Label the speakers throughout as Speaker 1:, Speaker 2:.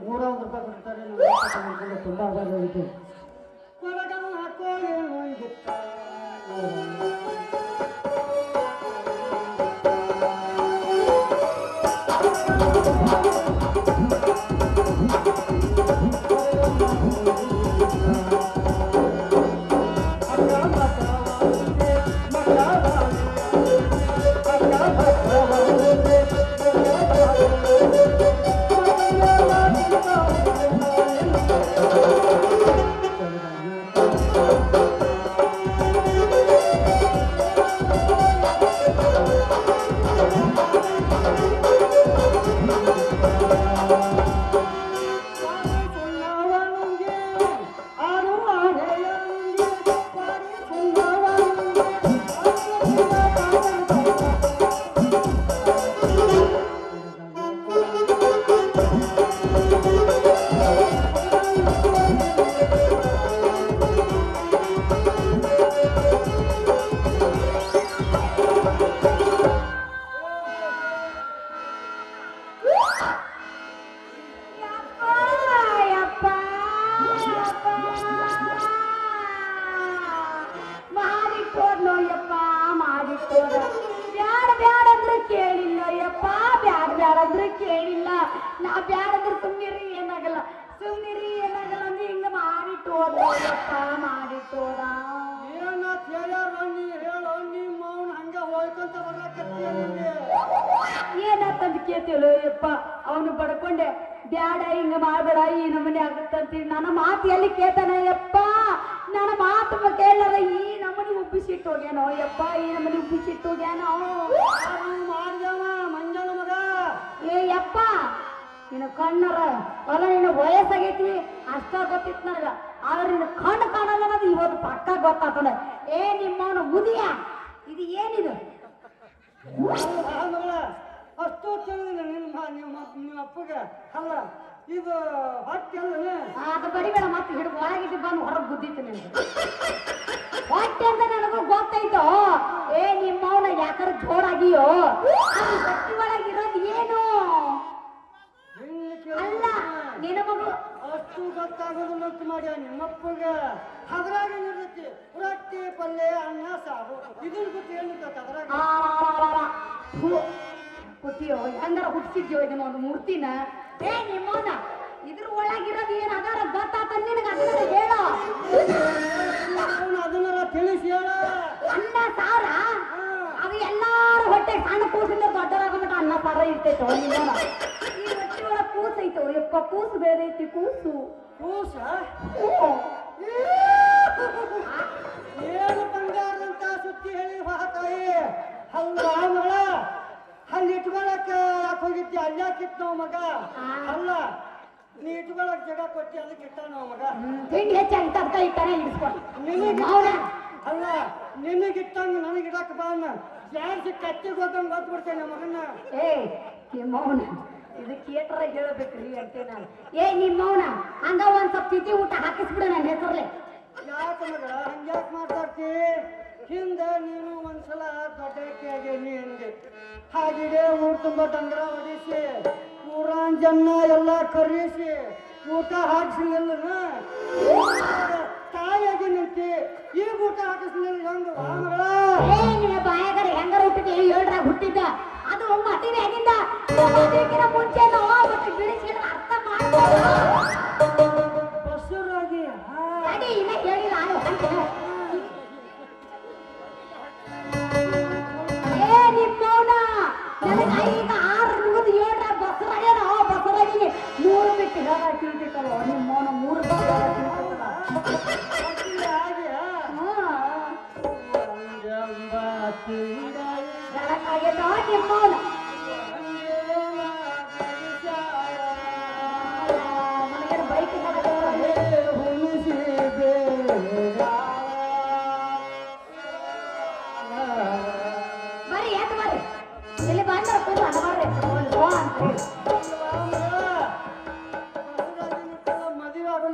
Speaker 1: ನೂರ ಒಂದು ರೂಪಾಯಿ ಕೊಡ್ತಾರೆ. ತುಂಬ ಆಧಾರ ಹಾಕೋ ಏನು
Speaker 2: ಹಾಕೋ ನಾ ಬ್ಯಾಡ ಅಂದ್ರೆ ಸುಮ್ನಿರಿ ಏನಾಗಲ್ಲ. ಸುಮ್ನಿರಿ ಏನಾಗಲ್ಲ ಅಂದ್ರೆ ಹಿಂಗ ಮಾಡಿಟ್ಟು ಯಪ್ಪ ಮಾಡಿಟ್ಟು
Speaker 1: ಏನಾತ್ ಹೇಳ್ಯಾರ ನೀ ಹೇಳೋ ನಿಮ್ಮ ಅವ್ನ ಹಂಗ ಹೋಯ್ಕೊಂತ ಬರ್ಲಾಕತ್ತೀಯ ನಿಂಗೆ.
Speaker 2: ಏನಂತಂದ್ ಕೇಳ್ತಿಯಲ್ಲ ಯಪ್ಪ ಅವನು ಪಡ್ಕೊಂಡೆ ಬ್ಯಾಡ ಹಿಂಗ ಮಾಡಬೇಡ ಈ ನಮನೆ ಆಗತ್ತಂತ. ನನ್ನ ಮಾತು ಎಲ್ಲಿ ಕೇಳ್ತಾನ ಯಪ್ಪ? ನನ್ನ ಮಾತು ಕೇಳಲ್ಲ ಈ ನಮನಿ ಉಬ್ಬಿಸಿಟ್ಟು ಹೋಗ್ಯಾನೋ ಯಪ್ಪ ಈ ನಮನಿ ಉಬ್ಬಿಸಿಟ್ಟು ಹೋಗ್ಯಾನೋ.
Speaker 1: ಮಾಡ್ದವ ಮಂಜನ ಮಗ?
Speaker 2: ಏ ಯಪ್ಪ ನಿನ್ನ ಕಣ್ಣರ ಅಲ್ಲ ನಿನ್ನ ವಯಸ್ಸಾಗೈತಿ ಅಷ್ಟ ಗೊತ್ತಿತ್ತು ನನಗ. ಆದ್ರೆ ನಿನ್ನ ಕಣ್ಣು ಕಾಣಲ್ಲ ಅನ್ನೋದು ಇವತ್ತು ಪಕ್ಕ ಗೊತ್ತಾತದ ಏ ನಿಮ್ಮವನು ಮುದಿಯ? ಇದು ಏನಿದು?
Speaker 1: ಅಷ್ಟು ತಿಳಿದಿಲ್ಲ ನಿಮ್ಮ ನಿಮ್ಮ ನಿಮ್ಮ ಅಪ್ಪಗೆ. ಅಲ್ಲ ಇದು ಹೊಟ್ಟೆ ಅಲ್ಲ
Speaker 2: ಅದು ಬಡಿಬೇಡ ಮತ್ತೆ ಹಿಡಿದು ಒಳಗಿಟ್ಟು ಬಂದು ಹೊರಗೆ ಬುದ್ದಿತ್ತು ನಿನಗೆ. ಹೊಟ್ಟೆ ಅಂತ ನನಗೂ ಗೊತ್ತಾಯ್ತು ಏ ನಿಮ್ಮವನ ಯಾಕರ ಜೋರಾಗಿಯೋ ಅದು ಹೊಟ್ಟೆ ಒಳಗಿರೋದು ಏನು ಅಲ್ಲ ನಿನ್ನ ಮಗು
Speaker 1: ಅಷ್ಟು ಗೊತ್ತಾಗೋದಿಲ್ಲ ಅಂತ ಮಾಡ್ಯ ನಿಮ್ಮಪ್ಪಗ ಅದ್ರಾಗ ಇರ್ತೈತಿ ರೊಟ್ಟಿ ಪಲ್ಯ ಅನ್ನ ಸಾರು ಇದನ್ನ ಗೊತ್ತು ಏನಿರ್ತೈತಿ ಅದ್ರಾಗ?
Speaker 2: ಹುಟ್ಟಿಯೋ ಹೆಂಗಾರ ಹುಟ್ಟಿಸಿದ್ಯೋ ಇದನ್ನ ಒಂದು ಮೂರ್ತಿನ? ಏ ನಿಮ್ಮನ ಇದ್ರ ಒಳಗಿರೋದು ಏನು ಅದಾರ ಗೊತ್ತಾತ ನಿನಗ ಅದನ್ನ ಹೇಳೋ.
Speaker 1: ಅದನ್ನ ತಿಳಿಸಿ ಹೇಳ.
Speaker 2: ಅನ್ನ ಸಾರ ಅದು ಎಲ್ಲಾರು ಹೊಟ್ಟೆ ಸಣ್ಣ ಕೂಸಿಂದ ದೊಡ್ಡರಾಗಮಟ ಅನ್ನ ಸಾರ ಇರ್ತೈತೋ ಒಳಗೆ ಕೂಸು ಐತೋ ಯಪ್ಪ ಕೂಸು ಬೇದೈತಿ ಕೂಸು.
Speaker 1: ಕೂಸ?
Speaker 2: ಹ್ಞೂ.
Speaker 1: ಏನು ಬಂಗಾರದಂತ ಸುತ್ತಿ ಹೇಳಿ ತಾಯಿ ಹಲ್ಲ ಮಗಳ? ಅಲ್ಲಿ ಇಟ್ಕೊಳಕ ಯಾಕೆ ಹೋಗಿದ್ದೆ ಅಲ್ಲಾಕಿತ್ತು ನಾವು ಮಗ. ಅಲ್ಲ ನೀ ಇಟ್ಕೊಳಕ್ ಜಾಗ ಕೊಟ್ಟಿ ಅದಕ್ಕೆ ಇಟ್ಟ ನಾವು ಮಗ.
Speaker 2: ತಿಂಡಿ ಹೆಚ್ಚಾಗಿ ತರ್ಕ ಇಟ್ಟಾನೆ ಇಡಿಸ್ಕೊಂಡು
Speaker 1: ನಿನಗೆ ಅಲ್ಲ ನಿನಗಿಟ್ಟಂಗ ನನಗೆ ಇಡಕ್ ಬಾ ಯಾರು ಜಾಸ್ತಿ ಕತ್ತಿ ಗೊತ್ತಂಗ್ ಗೊತ್ತು ಬಿಡ್ತೇನೆ ಮಗನ್ನ
Speaker 2: ಏ ನಿಮ್ಮವನ ಇದು ಕೇಟರ ರೀ ಅಂತ ನಾನು. ಏ ನಿಮ್ಮವನ ಹಂಗ ಒಂದ್ ಸ್ವಲ್ಪ ತಿಥಿ ಊಟ ಹಾಕಿಸ್ಬಿಡು ನನ್ನ ಹೆಸರ್ಲೆ.
Speaker 1: ಯಾಕೆ ಮಗಳ ಹಂಗ್ಯಾಕೆ ಮಾತಾಡ್ತಿ? ಹಿಂದೆ ನೀನು ಒಂದ್ಸಲ ದೊಡ್ಡಕ್ಕೆ ಆಗೇನಿ ಅಂದೆ ಹಾಗಿದೆ ಊಟ ತುಂಬ ತಂದ್ರ ಹೊಡಿಸಿ ಊರಾನ್ ಜನ ಎಲ್ಲ ಕರೆಸಿ ಊಟ ಹಾಕ್ಸಿಲ್ಲ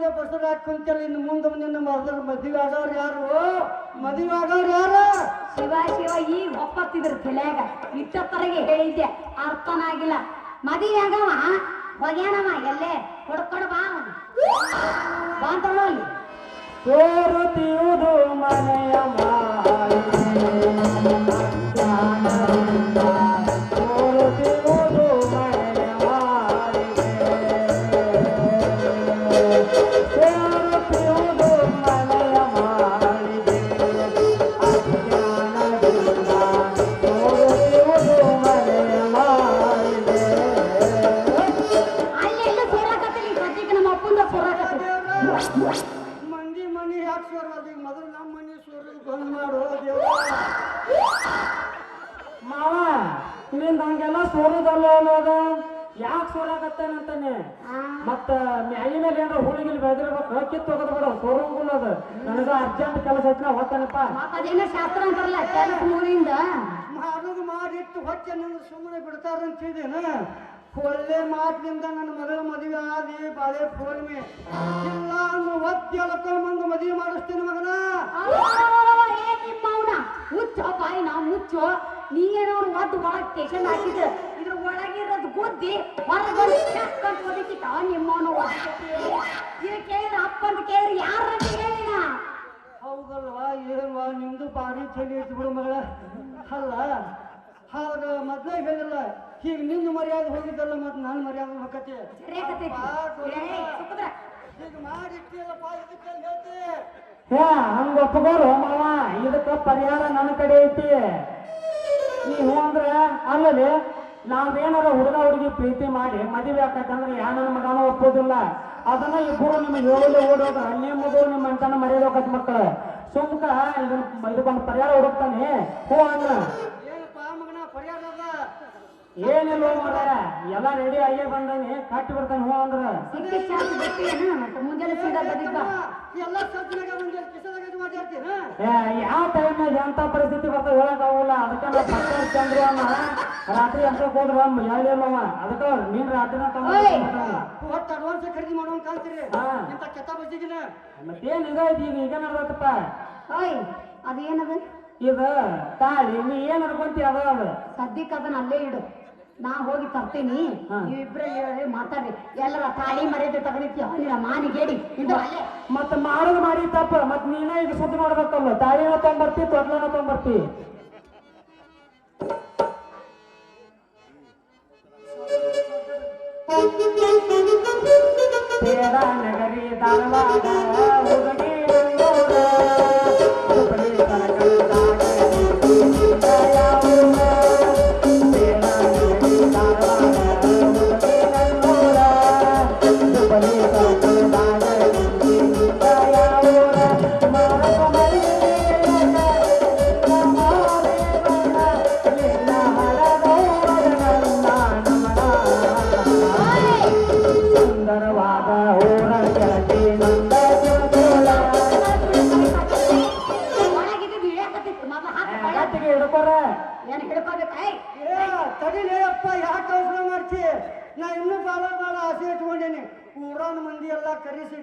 Speaker 1: ಆಗಲ್ಲ ಬಸರ ಕುಂತಲ್ಲ ಇನ್ನು ಮುಂದೆ ನಿನ್ನ ಮದ್ರ ಮದುವೆ ಆಗೋರು ಯಾರು? ಮದುವೆ ಆಗೋರು ಯಾರು?
Speaker 2: ಶಿವ ಶಿವ ಈಗ ಒಪ್ಪತ್ತಿದ್ರು ತಲೆಯಾಗ ಇಟ್ಟಪ್ಪರಿಗೆ ಹೇಳಿದ್ದೆ ಅರ್ಥನಾಗಿಲ್ಲ ಮದುವೆ ಆಗವ? ಹೋಗ್ಯಾನವ ಎಲ್ಲೇ? ಹೊಡ್ಕೊಂಡು ಬಾ ಅವನು. ಬಾ ಅಂತ ಹೇಳು ಅಲ್ಲಿ.
Speaker 1: ಸೋರುತ್ತಿಯುವುದು ಮನೆಯ ಸೋರುತ್ತಿಯುವುದು ಮತ್ತ ಮ್ಯಾಗಿ ಮೇಲೆ ಏನಾರ ಹುಳಿಗಿಲಿ ಬೆಳೆದಿರ್ಬೇಕು ಕಿತ್ತು ಹೋಗೋದು ಬಿಡ ಸೋರಂಗುಲ್ ಅದು ನನಗ ಅರ್ಜೆಂಟ್ ಕೆಲಸ ಐತಿ ನಾ ಹೋಗ್ತಾನಪ್ಪ.
Speaker 2: ಮತ್ತ ಅದೇನೋ ಶಾಸ್ತ್ರ ಅಂತಾರಲ್ಲ ಕೆಲಸ ಮೂರಿಂದ.
Speaker 1: ಮಾಡೋದು ಮಾಡಿಟ್ಟು ಹೊಟ್ಟೆ ನನ್ನ ಸುಮ್ಮನೆ ಬಿಡ್ತಾರಂತಿದ್ದೇನ ಒಳ್ಳೆ ಮಾತಿನಿಂದ ನನ್ನ ಮಗಳ ಮದುವೆ ಆದಿ ಬಾಳೆ ಪೂರ್ಣಿಮೆ. ಇಲ್ಲ ಅಂದು ಒತ್ತಿ ಎಳ್ಕೊಂಬಂದು ಮದುವೆ ಮಾಡಿಸ್ತೀನಿ ಮಗನ.
Speaker 2: ಮುಚ್ಚೋ ಬಾಯಿ ನಾ ಮುಚ್ಚೋ ನೀ ಏನೋ ಒದ್ದು ಒಳಗೆ ಸ್ಟೇಷನ್ ಹಾಕಿದ್ರೆ ಇದ್ರ ಒಳಗಿರೋದು ಗುದ್ದಿ ಹೊರಗೊಂಡು ಚಕ್ಕಂತ ಹೊಡಿತಿತ್ತ ನಿಮ್ಮವನ ಇದು ಕೇಳಿದ ಅಪ್ಪ ಅಂತ ಕೇಳಿ ಯಾರ ಹೇಳಿನ
Speaker 1: ಹೌದಲ್ವಾ ಏನಲ್ವಾ ನಿಮ್ದು ಭಾರಿ ಚಳಿ ಬಿಡು ಮಗಳ. ಅಲ್ಲ ಹೌದ ಮೊದ್ಲೇ ಹೇಳಿಲ್ಲ ಈಗ ನಿನ್ನ ಮರ್ಯಾದೆ ಹೋಗಿದ್ದಲ್ಲ ಮತ್ತೆ ನನ್ನ ಮರ್ಯಾದೆ ಹೋಗತ್ತೆ ಈಗ ಮಾಡಿಟ್ಟಿಲ್ಲಪ್ಪ ಇದಕ್ಕೆ ಹೇಳ್ತಿ?
Speaker 3: ಹೇ ಹಂಗ ಒಪ್ಪಗೋರು ಮಾವ ಇದಕ್ಕ ಪರಿಹಾರ ನನ್ನ ಕಡೆ ಐತಿ. ನೀವು ಅಂದ್ರೆ ಅಲ್ಲದೆ ನಾವೇನಾರ ಹುಡುಗ ಹುಡುಗಿ ಪ್ರೀತಿ ಮಾಡಿ ಮದುವೆ ಆಕತ್ತಂದ್ರೆ ಯಾರ ಮಗನೂ ಒಪ್ಪೋದಿಲ್ಲ. ಅದನ್ನ ಇಬ್ಬರು ನಿಮ್ಗೆ ಹೇಳಲು ಅಲ್ಲಿ ನಿಮ್ಮದು ನಿಮ್ಮ ಅಂತಾನ ಮರೆಯೋಕತ್ ಮಕ್ಕಳು. ಸುಮ್ಕ ಇದನ್ನ ಇದಕ್ಕೊಂದು ಪರಿಹಾರ ಹುಡುಕ್ತಾನೆ. ಹೋ ಅನ್ನ
Speaker 1: ಏನಪ್ಪ ಮಗನ ಪರಿಹಾರ ಅದ
Speaker 3: ಏನಿಲ್ಲ ಮಾಡ್ಯಾರ ಎಲ್ಲ ರೆಡಿ ಆಗೇ ಬಂದಾನೆ ಕಟ್ಟಿ ಬಿಡ್ತಾನೆ ಹೋ ಅಂದ್ರ.
Speaker 2: ಸಿಕ್ಕಿ ಮತ್ತೆ ಮುಂಜಾನೆ ಸೀದಾ ಬಂದಿದ್ದ
Speaker 1: ಎಲ್ಲ ಸಜ್ಜನಾಗ ಒಂದು ಕಿಸದಾಗ ಇದು
Speaker 3: ಯಾವ ಟೈಮ್ನಾಗ ಎಂತ ಪರಿಸ್ಥಿತಿ ಬರ್ತದೆ ಹೇಳಕ್ ಆಗೋಲ್ಲ ಅದಕ್ಕೆ ನಾವು ಪಕ್ಕ ಚಂದ್ರವನ್ನ ರಾತ್ರಿ ಅಂತ ಹೋದ್ರ ಹೇಳಿಲ್ಲವ ಅದಕ್ಕ ನೀನ್ ರಾತ್ರಿನ
Speaker 2: ಓಯ್.
Speaker 1: ಒಟ್ಟು ಅಡ್ವಾನ್ಸ್ ಖರೀದಿ ಮಾಡೋನ್ ಕಾಣ್ತೀರಿ
Speaker 3: ಹಾ.
Speaker 1: ಇಂಥ ಕೆತ್ತ ಬಜ್ಜಿಗಿನ
Speaker 3: ಮತ್ತೇನ್ ಇದೈತಿ ಈಗ ಈಗ ನಡ್ದತ್ತಪ್ಪ
Speaker 2: ಓಯ್ ಅದೇನದು?
Speaker 3: ಇದು ತಾಳಿ ನೀ ಏನ್ ಅನ್ಕೊಂತಿ ಅದ ಅದು?
Speaker 2: ಸದ್ಯಕ್ಕೆ ಅದನ್ನ ಅಲ್ಲೇ ಇಡು. ನಾ ಹೋಗಿ ತರ್ತೀನಿ.
Speaker 3: ಇಬ್ರು
Speaker 2: ಹೇಳಿ ಮಾತಾಡ್ರಿ. ಎಲ್ಲರ ತಾಳಿ ಮರ್ಯಾದೆ ತಗೊಂಡಿರ್ತೀಯ? ನಿನ್ನ ಮಾನಿಗೇಡಿ ಮತ್ತೆ ಅಲ್ಲೇ
Speaker 3: ಮತ್ತ ಮಾಡೋದು ಮಾಡಿ ತಪ್ಪ. ಮತ್ ನೀನ ಈಗ ಸುದ್ದಿ ಮಾಡ್ಬೇಕಲ್ಲ. ತಾಳಿನ ತಗೊಂಡ್ಬರ್ತಿ ತೊಟ್ಲನ ತಗೊಂಡ್ಬರ್ತಿ ಬೇಡ ನಗರಿ ಧಾರವಾಡ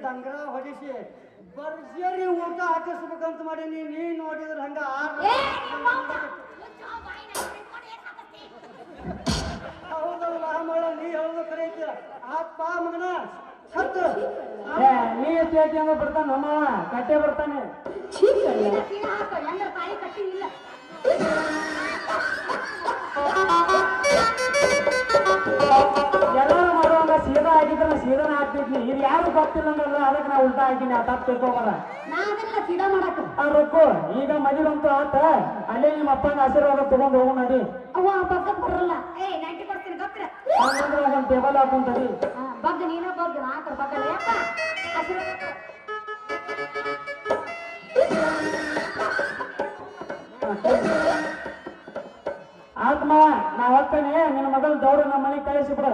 Speaker 1: ಡಂಗ್ರ ಹೊಡಿಸಿ ಬರ್ಜರಿ ಊಟ ಹಾಕಿಸ್ಬೇಕಂತ ಮಾಡೀನಿ ನೀ ನೋಡಿದ್ರ ಹಂಗ? ಹೌದಲ್ಲ ಮಳ ನೀ ಹೇಳೋದು ಕರೆೈತಿ ಆತ್ಪ ಮಗನ ಸತ್ತು.
Speaker 3: ಏ ನೀ ಚೇತಿ ಅಂದ್ರೆ ಬರ್ತಾನ ನಮ್ಮವ ಕಟ್ಟೆ ಬರ್ತಾನೆ.
Speaker 2: ಸೀದಾ ತಾಯಿ ಕಟ್ಟಿ ಇಲ್ಲ.
Speaker 3: ಯಾರು ಗೊತ್ತಿಲ್ಲ ಅಂದ್ರೆ ಅದಕ್ಕೆ ನಾ ಉಲ್ಟಾ ಹಾಕಿನಿ ಆ ತಪ್ಪು ತಿಳ್ಕೊಬಾರ
Speaker 2: ನಾ ಅದನ್ನ ಮಾಡಕ್ಕ. ಮಾಡಾಕ
Speaker 3: ಆ ರೊಕ್ಕು ಈಗ ಮದುವೆ ಅಂತೂ ಆತ ಅಲ್ಲೇ ನಿಮ್ಮ ಅಪ್ಪನ ಆಶೀರ್ವಾದ ತಗೊಂಡು ಹೋಗೋಣ ನಡಿ.
Speaker 2: ಅವ್ವ ಬರಲ್ಲ. ಏಯ್ ನೈಂಟಿ ಕೊಡ್ತೀನಿ ಗೊತ್ತಿರ
Speaker 3: ಹಂಗಂದ್ರೆ ಒಂದ್ ಟೇಬಲ್ ಹಾಕೊಂತಡಿ
Speaker 2: ಬಗ್ ನೀನ ಬಗ್ ಬಗ್ಗಲ್ಲ. ಯಪ್ಪ ಆಶೀರ್ವಾದ
Speaker 3: ಆತ್ಮ ನಾ ಹೋಗ್ತೇನೆ ನಿನ್ನ ಮಗಳು ದೌಡ ನಮ್ಮ ಮನೆಗೆ ಕಳಿಸಿ ಬಿಡು.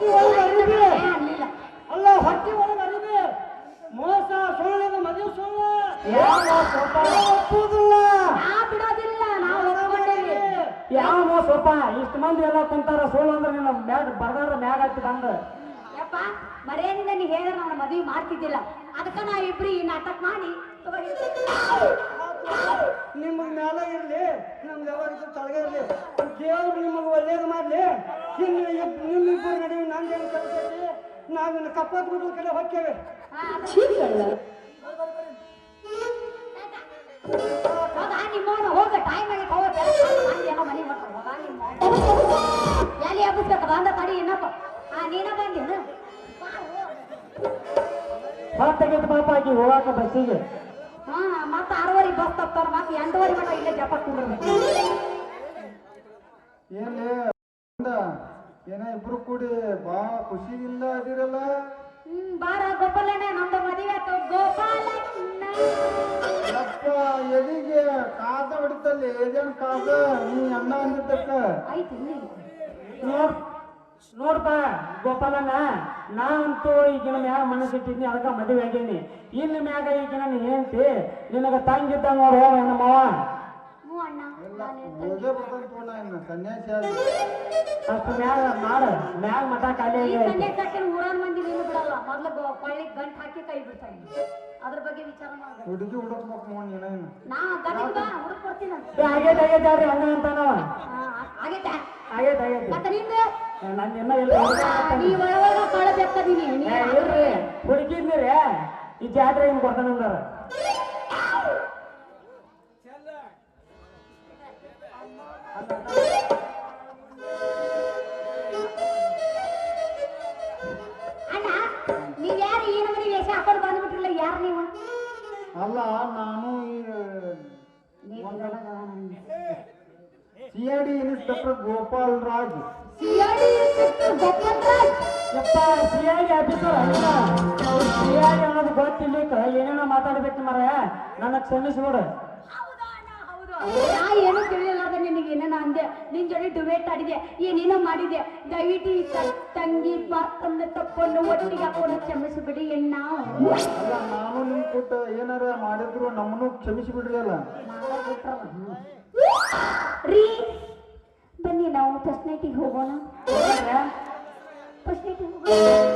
Speaker 1: ಹೊಟ್ಟಿ ಒಳಗೆ ಅರಿವಿ ಅಲ್ಲ ಹೊಟ್ಟಿ ಒಳಗೆ ಅರಿವಿ ಮೋಸ ಸುಳ್ಳಿದ ಮದುವೆ ಸುಳ್ಳು.
Speaker 2: ನಾ ಬಿಡೋದಿಲ್ಲ ನಾವು
Speaker 3: ಯಾವ ಸ್ವಲ್ಪ ಇಷ್ಟು ಮಂದಿ ಎಲ್ಲ ಕುಂತಾರ ಸುಳ್ಳು ಅಂದ್ರೆ ನಿನ್ನ ಮ್ಯಾಗ ಬರ್ದಾರ ಮ್ಯಾಗ ಹತ್ತಿ ಬಂದ
Speaker 2: ಯಪ್ಪ ಮರ್ಯಾದಿಂದ ನೀ ಹೇಳಿದ್ರೆ ನಾನು ಮದುವೆ ಮಾಡ್ತಿದ್ದಿಲ್ಲ. ಅದಕ್ಕೆ ನಾ ಇಬ್ರಿ ಈ ನಾಟಕ ಮಾಡಿ.
Speaker 1: ನಿಮಗೆ ಮ್ಯಾಲ ಇರಲಿ ನಮ್ದು ಯಾವಾಗ ತಳಗ ಇರಲಿ. ದೇವ್ರು ನಿಮಗೆ ಒಳ್ಳೇದು ಮಾಡಲಿ. ಇನ್ನು ನಿಮ್ಮ ನಿಮ್ಮಿಬ್ಬರು ನಡುವೆ ನಂದೇನು ಕೆಲಸ ಐತಿ? ನಾವಿನ್ನು ಕಪ್ಪತ್ ಗುಡ್ಡ ಕಡೆ ಹೋಗ್ತೇವೆ
Speaker 2: ಹೋಗ ಟೈಮ್ ಆಗಿ ಹೋಗ ಮಂದಿ ಏನೋ ಮನೆ ಮಾಡ್ತಾರೆ ಹೋಗ ನಿಮ್ಮ ಎಲ್ಲಿ ಹಬ್ಬಿಸ್ಬೇಕು ಬಂದ ತಡಿ ಇನ್ನಪ್ಪ ಹಾ ನೀನ ಬಂದೇನು ಬಾ, ಹೋಗ್.
Speaker 3: ಪಾಪ ಆಕಿ ಹೋಗಾಕ ಬಸ್ಸಿಗೆ.
Speaker 2: ಹಾ ಮತ್ತ ಆರೂವರೆ ಬಸ್ ತಪ್ಪಾರ ಮತ್ತೆ ಎಂಟುವರೆ ಮಟ ಇಲ್ಲೇ ಜಪ ಕುಂಡ್ರಬೇಕು
Speaker 4: ಏನ್ಲೇ ಏನ ಇಬ್ರು ಕೂಡಿ ಬಾ ಇಲ್ಲ ಅದಿರಲ್ಲ?
Speaker 2: ಹ್ಮ್ ಬಾರ ಗೋಪಾಲಣ್ಣ ನಮ್ದು ಮದುವೆ ಆಯ್ತು ಗೋಪಾಲಣ್ಣ.
Speaker 4: ಅಪ್ಪ ಎದಿಗೆ ಕಾದ ಹೊಡಿತಲ್ಲಿ ಏಜನ್ ಕಾದ? ನೀ ಅಣ್ಣ ಅಂದಿದ್ದಕ್ಕ.
Speaker 2: ಆಯ್ತು.
Speaker 3: ನೋಡ್. ನೋಡ್ಪ ಗೋಪಾಲನ ನಾ ಅಂತೂ ಈಗಿನ ಮ್ಯಾಗ ಮನಸ್ಸಿಟ್ಟಿದ್ನಿ ಅದಕ್ಕೆ ಮದುವೆ ಆಗೇನಿ. ಇನ್ನು ಮ್ಯಾಗ ಈಗಿನ ನನ್ನ ಹೆಂಡತಿ ನಿನಗ ತಂಗಿದ್ದ ನೋಡು ನನ್ನ ಮಾವ.
Speaker 4: ಹೋಗೇ
Speaker 3: ಅಷ್ಟು ಮ್ಯಾಗ ಮಾಡ ಮ್ಯಾಗ ಮಠ ಖಾಲಿ
Speaker 2: ಈ
Speaker 3: ಆಗೈತಿ.
Speaker 2: ಸನ್ಯಾಸಕ್ಕೆ ಊರಾನ ಮಂದಿ ನೀನು ಬಿಡಲ್ಲ ಮೊದ್ಲು ಕೊಳ್ಳಿ ಗಂಟ್ ಹಾಕಿ ಕೈ ಬಿಡ್ತಾನೆ ಅದ್ರ ಬಗ್ಗೆ ವಿಚಾರ ಮಾಡ್ಬೇಕು.
Speaker 4: ಹುಡುಗಿ ಹುಡುಕ್ಬೇಕು ನೋಡಿ ಏನೇನು
Speaker 2: ನಾ ಗಂಟಿಗೆ ಬಾ ಹುಡುಕ್ ಕೊಡ್ತೀನಿ.
Speaker 3: ಆಗೈತೆ ಆಗೈತೆ ಅವ್ರಿ ಅಣ್ಣ ಅಂತಾನವ.
Speaker 2: ಆಗೈತೆ.
Speaker 3: ಆಗೈತೆ ಆಗೈತೆ.
Speaker 2: ಮತ್ತೆ ನಿಂದು?
Speaker 3: ನನ್ನ ಇನ್ನ ಇಲ್ಲ
Speaker 2: ನೀ ಒಳ ಒಳಗ ಕಳಬೇಕದೀನಿ
Speaker 3: ಇಲ್ರಿ ಹುಡುಕಿದ್ನಿರಿ ಈ ಜಾತ್ರೆ ಹಿಂಗ್ ಕೊಡ್ತಾನ ಅಂದಾರ.
Speaker 2: ಅಣ್ಣ ನೀವ್ ಯಾರು? ಈ ನಮನಿ ವೇಷ ಹಾಕೊಂಡು ಬಂದ್ಬಿಟ್ರಲ್ಲ ಯಾರು ನೀವು?
Speaker 4: ಅಲ್ಲ ನಾನು C I D inspector
Speaker 2: Gopal Raj. CID
Speaker 3: ಯಪ್ಪ ಸಿ ಐ ಡಿ ಆಫೀಸರ್ ಅಲ್ಲ ಸಿ ಐ ಡಿ ಅನ್ನೋದು ಗೊತ್ತಿರ್ಲಿಕ್ಕ ಏನೇನೋ ಮಾತಾಡ್ಬೇಕು ಮರ ನನ್ನ ಕ್ಷಮಿಸ್ಬಿಡು
Speaker 2: ನಾ ಏನು ತಿಳಿಯಲಾರ್ದ ನಿನಗೆ ಏನೇನ ಅಂದೆ ನಿನ್ ಜೊತೆ ಡಿಬೇಟ್ ಆಡಿದೆ ಏನೇನೋ ಮಾಡಿದೆ ದಯವಿಟ್ಟು ಈ ತಂಗಿ ಮಾತನ್ನ ತಪ್ಪನ್ನು ಒಟ್ಟಿಗೆ ಹಾಕೊಂಡು ಕ್ಷಮಿಸಿಬಿಡಿ ಎಣ್ಣ
Speaker 4: ಅಲ್ಲ ನಾನು ನಿಮ್ ಕೊಟ್ಟ ಏನಾರ ಮಾಡಿದ್ರು ನಮ್ಮನ್ನು ಕ್ಷಮಿಸಿ ಬಿಡ್ರಿ ಅಲ್ಲ
Speaker 2: ರೀ ಬನ್ನಿ ನಾವು ಫಸ್ಟ್ ನೈಟಿಗೆ ಹೋಗೋಣ ಫಸ್ಟ್ ನೈಟಿಗೆ ಹೋಗೋಣ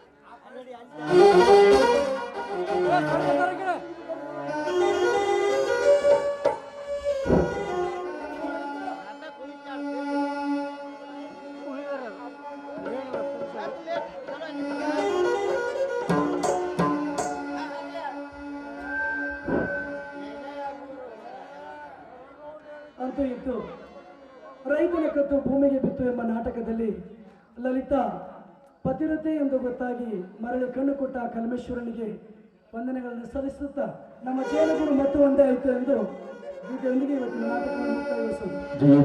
Speaker 5: ಅಂತೂ ಇತ್ತು. ರೈತನ ಕತ್ತು ಭೂಮಿಗೆ ಬಿತ್ತು ಎಂಬ ನಾಟಕದಲ್ಲಿ ಲಲಿತಾ ಪತಿರತೆ ಎಂದು ಗೊತ್ತಾಗಿ ಮರಳಿ ಕಣ್ಣು ಕೊಟ್ಟ ಕಲ್ಮೇಶ್ವರನಿಗೆ ವಂದನೆಗಳನ್ನು ಸಲ್ಲಿಸುತ್ತಾ ನಮ್ಮ ಜೇನುಗುರು ಮತ್ತು ಒಂದೇ ಆಯಿತು ಎಂದು ಗೀತೆಯೊಂದಿಗೆ ಇವತ್ತಿನ ಮುಕ್ತಾಯಗೊಳಿಸೋದು
Speaker 6: ಜಯ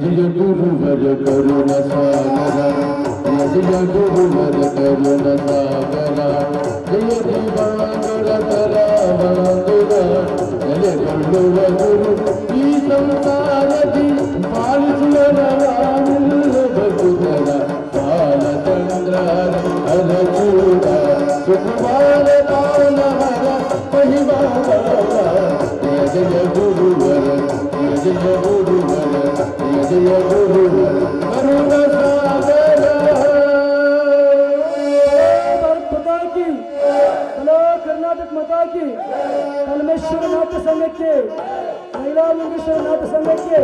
Speaker 6: ಜಯ
Speaker 5: ಖುದಾ ಮಹಿಳಾ ಕಲ್ಮೇಶ್ವರ ನಾಟ ಸಂಘಕ್ಕೆ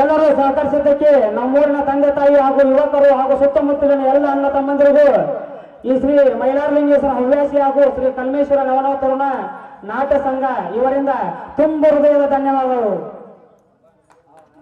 Speaker 3: ಎಲ್ಲರೂ ಸಹಕರಿಸಿದ್ದಕ್ಕೆ ನಮ್ಮೂರಿನ ತಂದೆ ತಾಯಿ ಹಾಗೂ ಯುವಕರು ಹಾಗೂ ಸುತ್ತಮುತ್ತಲಿನ ಎಲ್ಲ ಅಣ್ಣ ತಮ್ಮಂದಿರಿಗೂ ಈ ಶ್ರೀ ಮೈಲಾರಲಿಂಗೇಶ್ವರ ಹವ್ಯಾಸಿ ಹಾಗೂ ಶ್ರೀ ಕಲ್ಮೇಶ್ವರ ನವನ ತರುಣ ನಾಟ್ಯ ಸಂಘ ಇವರಿಂದ ತುಂಬ ಹೃದಯದ ಧನ್ಯವಾದಗಳು.